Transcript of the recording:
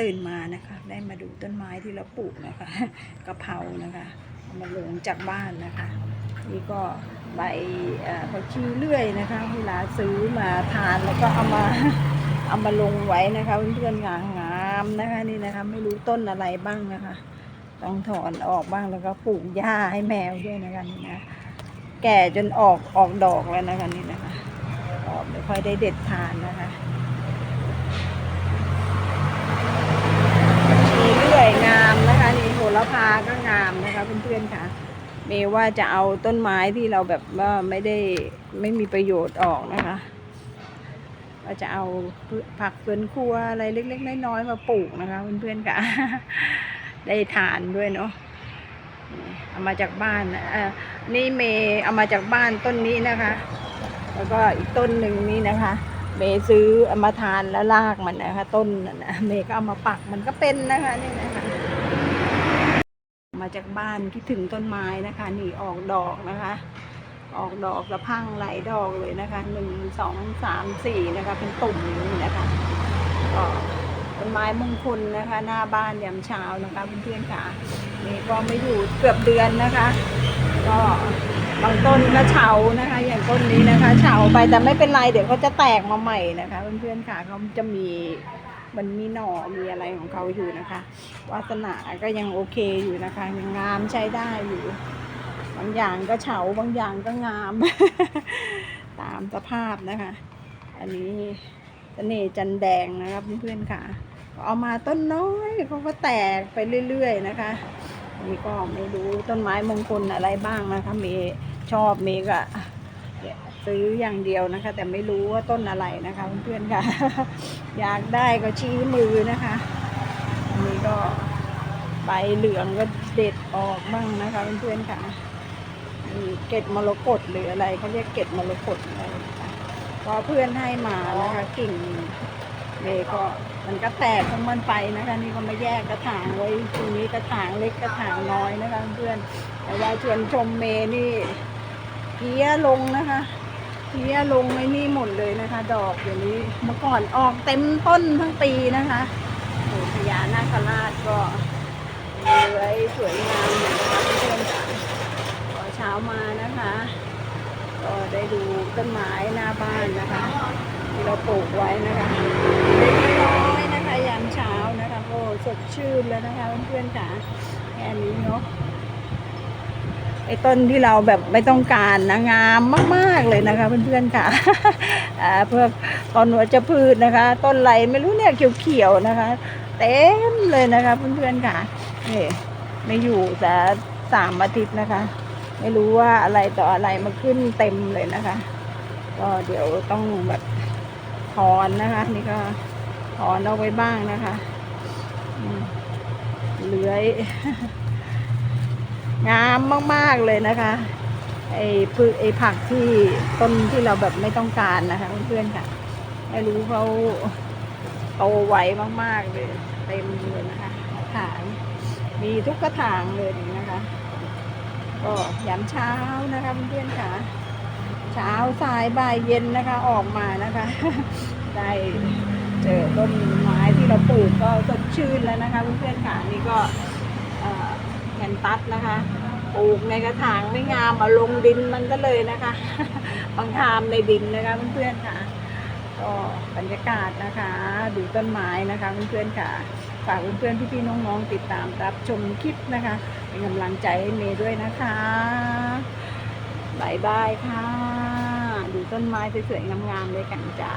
ตื่นมานะคะ ได้มาดูต้นไม้ที่เราปลูกนะคะกะเพรานะคะเอามาลงจากบ้านนะคะ นี่ก็ใบเอ่อผักชีเลื่อยนะคะ เวลาซื้อมาทานแล้วก็เอามาเอามาลงไว้นะคะเพื่อนๆงางามๆนะคะนี่นะคะ ไม่รู้ต้นอะไรบ้างนะคะ ต้องถอนออกบ้างแล้วก็ปลูกหญ้าให้แมวด้วยนะคะนี่นะแก่จนออกออกดอกแล้วนะคะนี่นะคะออกไม่ค่อยได้เด็ดทานนะคะชีเลื่อยงามนะคะนี่โหระพาก็งามนะคะ เพื่อนๆค่ะ เมย์ว่าจะเอาต้นไม้ที่เราแบบว่าไม่ได้ไม่มีประโยชน์ออกนะคะว่าจะเอาผักสวนครัวอะไรเล็กๆน้อยๆมาปลูกนะคะเพื่อนๆค่ะ ได้ทานด้วยเนาะเอามาจากบ้านอ่อนี่เมย์เอามาจากบ้านต้นนี้นะคะ แล้วก็อีกต้นหนึ่งนี่นะคะ เมย์ซื้อเอามาทานแล้วรากมันนะคะ ต้นนั่นนะเมย์ก็เอามาปักมันก็เป็นนะคะนี่นะคะ มาจากบ้านคิดถึงต้นไม้นะคะนี่ออกดอกนะคะ ออกดอกสะพังหลายดอกเลยนะคะหนึ่งสองสามสี่นะคะ เป็นตุ่มอย่างนี้นะคะก็ต้นไม้มงคลนะคะ หน้าบ้านยามเช้านะคะเพื่อนๆค่ะนี่ก็ไม่อยู่เกือบเดือนนะคะ ก็บางต้นก็เฉานะคะ อย่างต้นนี้นะคะเฉาไปแต่ไม่เป็นไรเดี๋ยวเขาจะแตกมาใหม่นะคะ เพื่อนๆค่ะเขาจะมี มันมีหน่อมีอะไรของเขาอยู่นะคะ วาสนาก็ยังโอเคอยู่นะคะยังงามใช้ได้อยู่ บางอย่างก็เฉาบางอย่างก็งาม ตามสภาพนะคะ อันนี้เสน่จันแดงนะคะเพื่อนๆค่ะเอามาต้นน้อยเขาก็แตกไปเรื่อยๆนะคะนนี้ก็ไม่รู้ต้นไม้มงคลอะไรบ้างนะคะเมย์ชอบเมย์ก็ ซื้ออย่างเดียวนะคะ แต่ไม่รู้ว่าต้นอะไรนะคะเพื่อนๆค่ะ อยากได้ก็ชี้มือนะคะอันนี้ก็ใบเหลืองก็เด็ดออกบ้างนะคะเพื่อนๆค่ะมีเกล็ดมรกตหรืออะไรเขาเรียกเกล็ดมรกตอะไรนะคะก็เพื่อนให้มานะคะ กิ่งเมย์ก็มันก็แตกของมันไปนะคะ นี่ก็มาแยกกระถางไว้ตรงนี้กระถางเล็กกระถางน้อยนะคะ เพื่อนแต่ว่าชวนชมเมย์นี่เพี้ยลงนะคะ เพี้ยลงไม่นี่หมดเลยนะคะ ดอกอย่างนี้เมื่อก่อนออกเต็มต้นทั้งปีนะคะโอ้พญานาคราชก็เลื้อยสวยงามอยู่นะคะเพื่อนๆจ๋าพอเช้ามานะคะ ก็ได้ดูต้นไม้หน้าบ้านนะคะ ที่เราปลูกไว้นะคะเล็กน้อยนะคะยามเช้านะคะโอ้สดชื่นแล้วนะคะเพื่อนๆจ๋าแค่นี้เนาะ ไอ้ต้นที่เราแบบไม่ต้องการนะงามมาก ๆเลยนะคะเพื่อนๆค่ะเพื่อต้นหัวจะพืชนะคะ ต้นไรไม่รู้เนี่ยเขียวๆนะคะ เต็มเลยนะคะเพื่อนๆค่ะนี่ไม่อยู่แต่สามอาทิตย์นะคะ ไม่รู้ว่าอะไรต่ออะไรมาขึ้นเต็มเลยนะคะ ก็เดี๋ยวต้องแบบถอนนะคะ นี่ก็ถอนเอาไว้บ้างนะคะเลื้อย งามมาก ๆ เลยนะคะไอ้พืชไอ้ผักที่ต้นที่เราแบบไม่ต้องการนะคะเพื่อนๆค่ะไม่รู้เขาโตไวมาก ๆ เลยเต็มเลยนะคะขายมีทุกกระถางเลยนะคะ ก็ยามเช้านะคะเพื่อนๆค่ะ เช้าสายบ่ายเย็นนะคะออกมานะคะ ได้เจอต้นไม้ที่เราปลูกก็สดชื่นแล้วนะคะเพื่อนๆค่ะนี่ก็ นตัสนะคะปลูกในกระถางไม่งามมาลงดินมันก็เลยนะคะบางทามในดินนะคะเพื่อนๆค่ะ ก็บรรยากาศนะคะ ดูต้นไม้นะคะเพื่อนๆค่ะ ฝากเพื่อนๆพี่ๆน้องๆติดตามรับชมคลิปนะคะ เป็นกำลังใจให้เมย์ด้วยนะคะบายบายค่ะ ดูต้นไม้สวยๆงามๆเลยกันจ้า